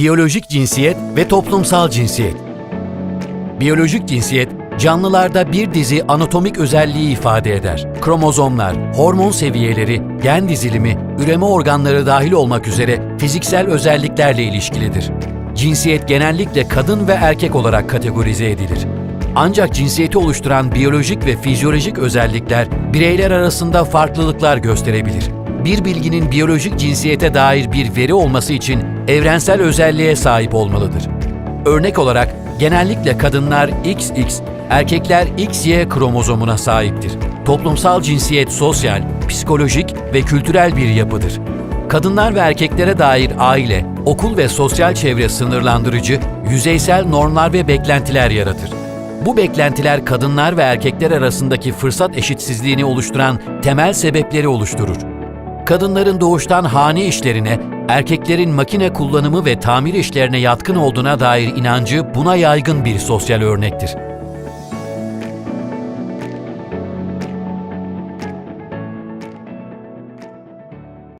Biyolojik cinsiyet ve toplumsal cinsiyet. Biyolojik cinsiyet, canlılarda bir dizi anatomik özelliği ifade eder. Kromozomlar, hormon seviyeleri, gen dizilimi, üreme organları dahil olmak üzere fiziksel özelliklerle ilişkilidir. Cinsiyet genellikle kadın ve erkek olarak kategorize edilir. Ancak cinsiyeti oluşturan biyolojik ve fizyolojik özellikler bireyler arasında farklılıklar gösterebilir. Bir bilginin biyolojik cinsiyete dair bir veri olması için evrensel özelliğe sahip olmalıdır. Örnek olarak genellikle kadınlar XX, erkekler XY kromozomuna sahiptir. Toplumsal cinsiyet sosyal, psikolojik ve kültürel bir yapıdır. Kadınlar ve erkeklere dair aile, okul ve sosyal çevre sınırlandırıcı, yüzeysel normlar ve beklentiler yaratır. Bu beklentiler kadınlar ve erkekler arasındaki fırsat eşitsizliğini oluşturan temel sebepleri oluşturur. Kadınların doğuştan hane işlerine, erkeklerin makine kullanımı ve tamir işlerine yatkın olduğuna dair inancı buna yaygın bir sosyal örnektir.